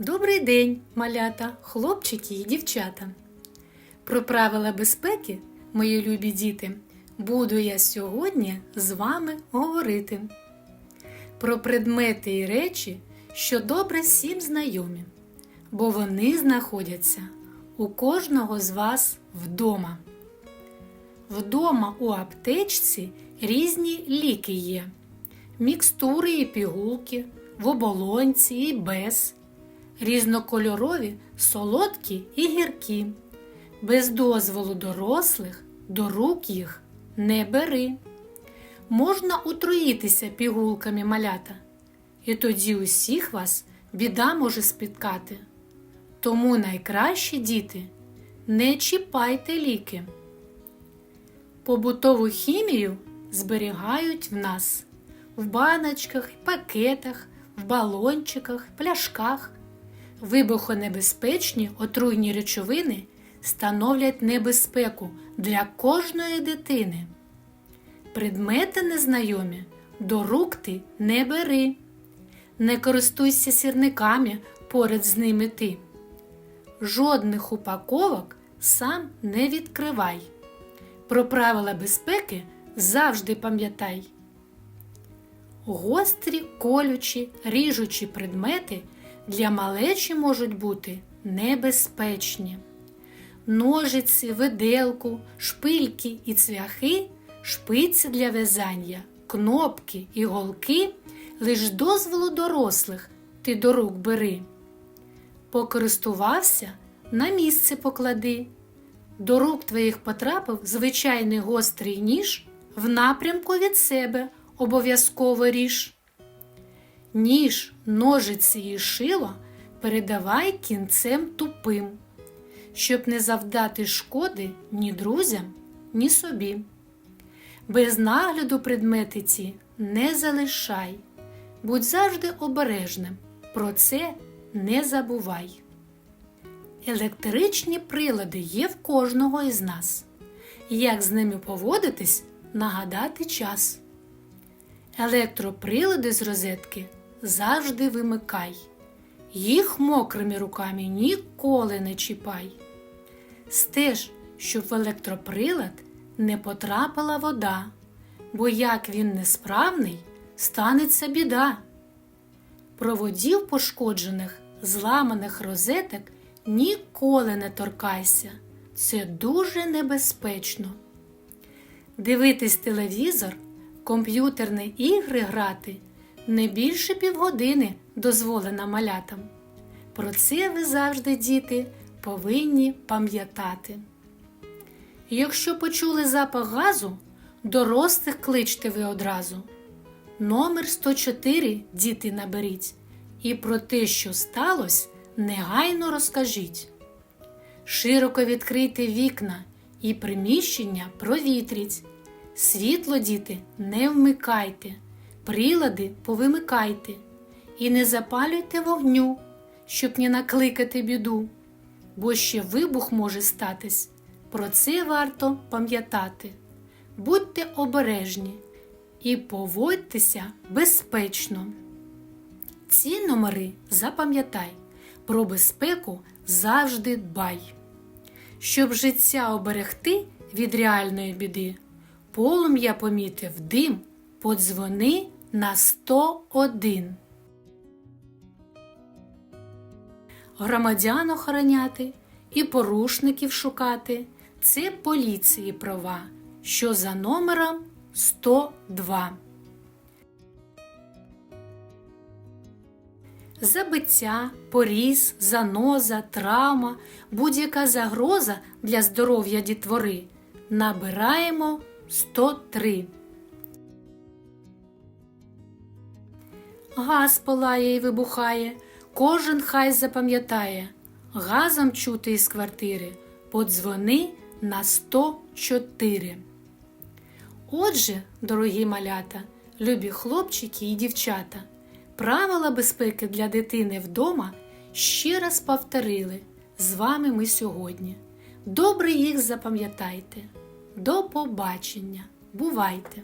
Добрий день, малята, хлопчики і дівчата. Про правила безпеки, мої любі діти, буду я сьогодні з вами говорити. Про предмети і речі, що добре всім знайомі, бо вони знаходяться у кожного з вас вдома. Вдома у аптечці різні ліки є, мікстури і пігулки, в оболонці і без, різнокольорові, солодкі і гіркі. Без дозволу дорослих до рук їх не бери. Можна отруїтися пігулками малята, і тоді усіх вас біда може спіткати. Тому найкраще діти, не чіпайте ліки. Побутову хімію зберігають в нас в баночках, пакетах, в балончиках, пляшках. Вибухонебезпечні отруйні речовини становлять небезпеку для кожної дитини. Предмети незнайомі до рук ти не бери, не користуйся сірниками поряд з ними ти. Жодних упаковок сам не відкривай. Про правила безпеки завжди пам'ятай. Гострі, колючі, ріжучі предмети для малечі можуть бути небезпечні. Ножиці, виделку, шпильки і цвяхи, шпиці для в'язання, кнопки і голки лиш дозволу дорослих ти до рук бери. Покористувався, на місце поклади. До рук твоїх потрапив звичайний гострий ніж в напрямку від себе обов'язково ріж. Ніж, ножиці і шило передавай кінцем тупим, щоб не завдати шкоди ні друзям, ні собі. Без нагляду предмети ці не залишай, будь завжди обережним, про це не забувай. Електричні прилади є в кожного із нас. Як з ними поводитись, нагадати час. Електроприлади з розетки завжди вимикай. Їх мокрими руками ніколи не чіпай. Стеж, щоб в електроприлад не потрапила вода, бо як він несправний, станеться біда. Проводів пошкоджених, зламаних розеток ніколи не торкайся. Це дуже небезпечно. Дивитись телевізор, комп'ютерні ігри грати не більше півгодини дозволена малятам. Про це ви завжди, діти, повинні пам'ятати. Якщо почули запах газу, дорослих кличте ви одразу. Номер 104 діти наберіть, і про те, що сталося, негайно розкажіть. Широко відкрийте вікна і приміщення провітріть. Світло, діти, не вмикайте, прилади повимикайте і не запалюйте вогню, щоб не накликати біду, бо ще вибух може статись. Про це варто пам'ятати. Будьте обережні і поводьтеся безпечно. Ці номери запам'ятай, про безпеку завжди дбай. Щоб життя оберегти від реальної біди, полум'я помітив дим, подзвони на 101. Громадян охороняти і порушників шукати це поліції права, що за номером 102. Забиття, поріз, заноза, травма, будь-яка загроза для здоров'я дітвори. Набираємо 103. Газ палає і вибухає, кожен хай запам'ятає. Газом чути із квартири. Подзвони на 104. Отже, дорогі малята, любі хлопчики і дівчата, правила безпеки для дитини вдома ще раз повторили з вами ми сьогодні. Добре їх запам'ятайте. До побачення! Бувайте!